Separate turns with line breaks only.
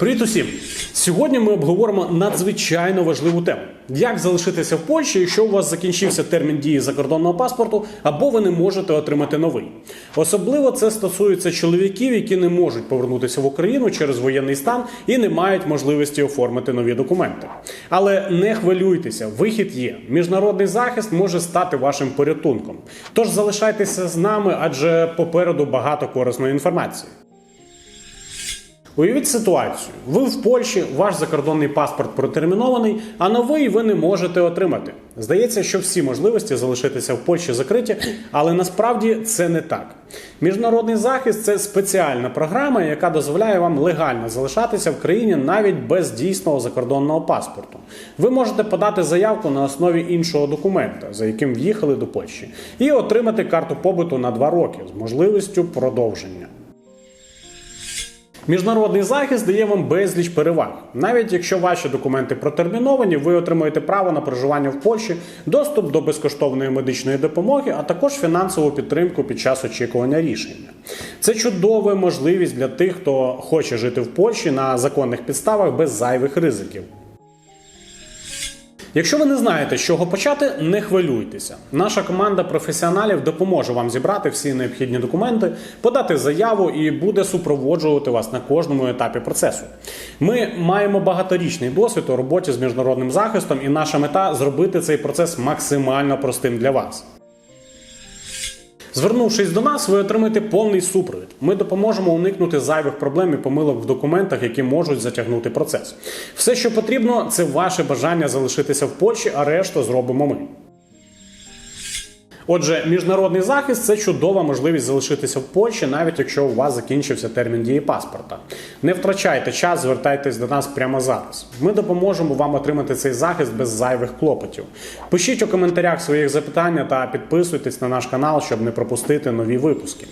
Привіт усім! Сьогодні ми обговоримо надзвичайно важливу тему: як залишитися в Польщі, якщо у вас закінчився термін дії закордонного паспорту, або ви не можете отримати новий. Особливо це стосується чоловіків, які не можуть повернутися в Україну через воєнний стан і не мають можливості оформити нові документи. Але не хвилюйтеся, вихід є. Міжнародний захист може стати вашим порятунком. Тож залишайтеся з нами, адже попереду багато корисної інформації. Уявіть ситуацію: ви в Польщі, ваш закордонний паспорт протермінований, а новий ви не можете отримати. Здається, що всі можливості залишитися в Польщі закриті, але насправді це не так. Міжнародний захист це спеціальна програма, яка дозволяє вам легально залишатися в країні навіть без дійсного закордонного паспорту. Ви можете подати заявку на основі іншого документа, за яким в'їхали до Польщі, і отримати карту побуту на два роки з можливістю продовження. Міжнародний захист дає вам безліч переваг. Навіть якщо ваші документи протерміновані, ви отримуєте право на проживання в Польщі, доступ до безкоштовної медичної допомоги, а також фінансову підтримку під час очікування рішення. Це чудова можливість для тих, хто хоче жити в Польщі на законних підставах без зайвих ризиків. Якщо ви не знаєте, з чого почати, не хвилюйтеся. Наша команда професіоналів допоможе вам зібрати всі необхідні документи, подати заяву і буде супроводжувати вас на кожному етапі процесу. Ми маємо багаторічний досвід у роботі з міжнародним захистом, і наша мета зробити цей процес максимально простим для вас. Звернувшись до нас, ви отримаєте повний супровід. Ми допоможемо уникнути зайвих проблем і помилок в документах, які можуть затягнути процес. Все, що потрібно, це ваше бажання залишитися в Польщі, а решту зробимо ми. Отже, міжнародний захист це чудова можливість залишитися в Польщі, навіть якщо у вас закінчився термін дії паспорта. Не втрачайте час, звертайтесь до нас прямо зараз. Ми допоможемо вам отримати цей захист без зайвих клопотів. Пишіть у коментарях своїх запитання та підписуйтесь на наш канал, щоб не пропустити нові випуски.